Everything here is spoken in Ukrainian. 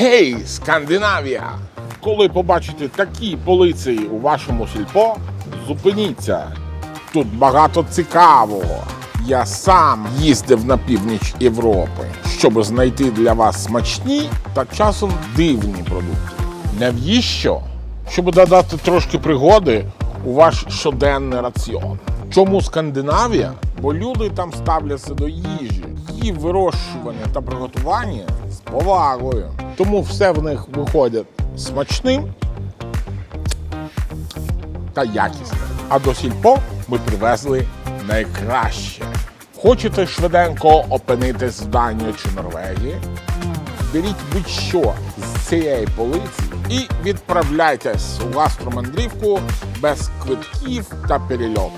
Гей, Скандинавія! Коли побачите такі полиці у вашому сільпо, зупиніться. Тут багато цікавого. Я сам їздив на північ Європи, щоб знайти для вас смачні та часом дивні продукти. Навіщо? Щоб додати трошки пригоди у ваш щоденний раціон. Чому Скандинавія? Бо люди там ставляться до їжі, її вирощування та приготування з повагою. Тому все в них виходить смачним та якісним. А до сільпо ми привезли найкраще. Хочете швиденько опинитись в Данії чи Норвегії? Беріть будь-що з цієї полиці і відправляйтесь у гастромандрівку без квитків та перельоту.